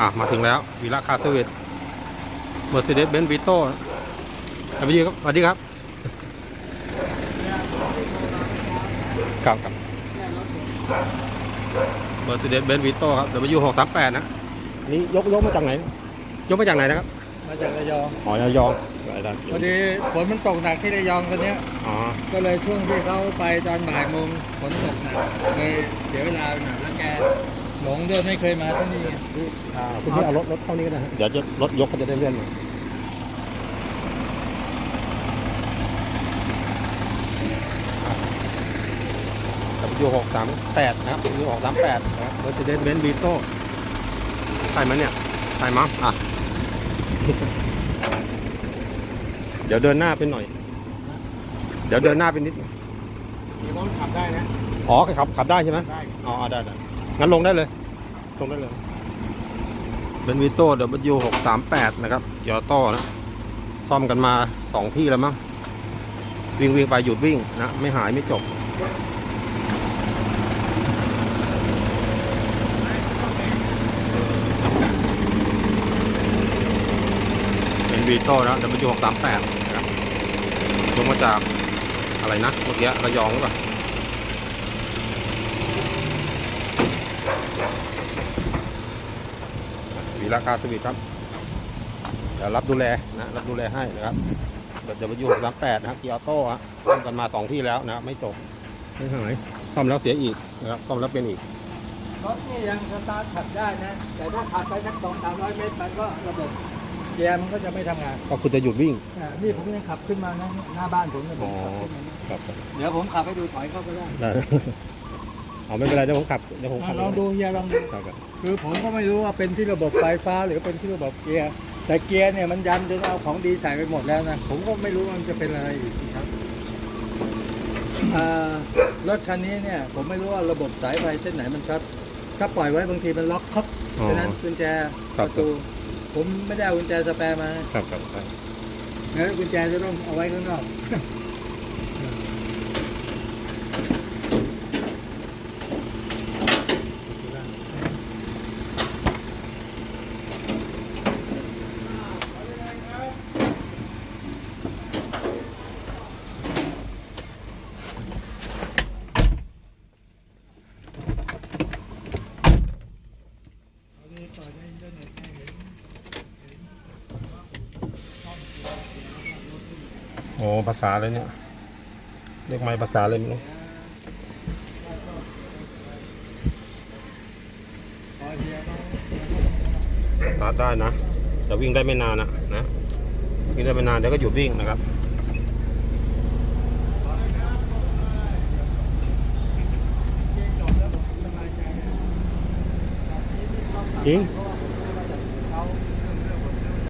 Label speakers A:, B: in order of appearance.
A: อะ มาถึงแล้ววีระคาร์เซอร์วิสเมอร์เซเดสเบนซ์วีโต้สวัสดีครับสวัสดีครับครับครับเมอร์เซเดสเบนซ์วีโต้ครับ W หกสามแปดนะอันนี่ยกยกมาจากไหน ยกมาจากไหนนะครับ
B: มาจากระยอง
A: อ๋อยายองอะไรนะ
B: พอดีฝนมันตกหนักที่ระยองตอนเนี้ย
A: อ๋อ
B: ก็เลยช่วงที่เขาไปตอนบ่ายโมงฝนตกหนักเลยเสียเวลาไปหน่อยแล้วแก หลงด้วยไม่เคยมาที่นี่ไง
A: อ่าคุณพี่เอารถรถเข้านี้ก็ได้ฮะเดี๋ยวจะรถยกก็จะได้เลื่อนมากับยูหกสามแปดนะครับยูหกสามแปดนะครับรถจะเดนเบนซ์บีโต้ใช่ไหมเนี่ยใช่มั้งอะ เดี๋ยวเดินหน้าไปหน่อย เดี๋ยวเดินหน้าไปนิด
B: มีรถขับได้นะ
A: อ๋อขับขับได้ใช่ไหม
B: ได้
A: อ๋อได้ได้ งั้นลงได้เลย ลงได้เลยเป็นวีโต้ W หกสามแปดนะครับยอต้อนะ ซ่อมกันมาสองที่แล้วมั้ง วิ่งวิ่งไปหยุดวิ่งนะ ไม่หายไม่จบ เป็นวีโต้นะ W หกสามแปดนะครับลงมาจากอะไรนะเมื่อกี้ระยองหรือเปล่า ราคาสวิตครับเดี๋ยวรับดูแลนะรับดูแลให้นะครับเดี๋ยวจะไปอยู่สามแปดนะครับเกียร์โต้ฮะซ่อมกันมาสองที่แล้วนะครับไม่จบไม่หายซ่อมแล้วเสียอีกนะครับซ่อมแล้วเป็นอีก
B: รถนี่ยังสตาร์ทขับได้นะแต่ถ้าขับไปสักสองสามร้อยเมตรมันก็ระบบเกียร์มันก็จะไม่ทำงาน
A: ก็คือจะหยุดวิ่ง
B: อ่านี่ผมยังขับขึ้นมานะหน้าบ้านผมเนี่ยผม
A: อ๋อ
B: ขับขึ้นมา
A: ครับ
B: นะเดี๋ยวผมขับให้ดูถอยเข้าไปได้
A: ได้ เอาไม่เป็นไรเดี๋ยวผมขับเดี๋ยวผมขั
B: อะ
A: บ
B: ลองดูเฮียลองดู
A: ครับครับ
B: คือผมก็ไม่รู้ว่าเป็นที่ระบบไฟฟ้าหรือเป็นที่ระบบเกียร์แต่เกียร์เนี่ยมันยันจนเอาของดีใส่ไปหมดแล้วนะผมก็ไม่รู้ว่ามันจะเป็นอะไรอีกครับอ่ารถคันนี้เนี่ยผมไม่รู้ว่าระบบสายไฟเส้นไหนมันช็อตถ้าปล่อยไว้บางทีมันล็อกครับ
A: อ๋อ
B: ฉะนั้นกุญแจ
A: ค
B: ป
A: รับ
B: ระตูผมไม่ได้เอากุญแจสแปร์มา
A: ครับครับครับ
B: งั้นกุญแจจะต้องเอาไว้ข้างนอก
A: โอ้ภาษาเลยเนี่ย เรียกไม่ภาษาเลยม่รู้สตาร์ทได้นะแต่วิ่งได้ไม่นานนะนะวิ่งได้ไม่นานเดี๋ยวก็หยุดวิ่งนะครับจริง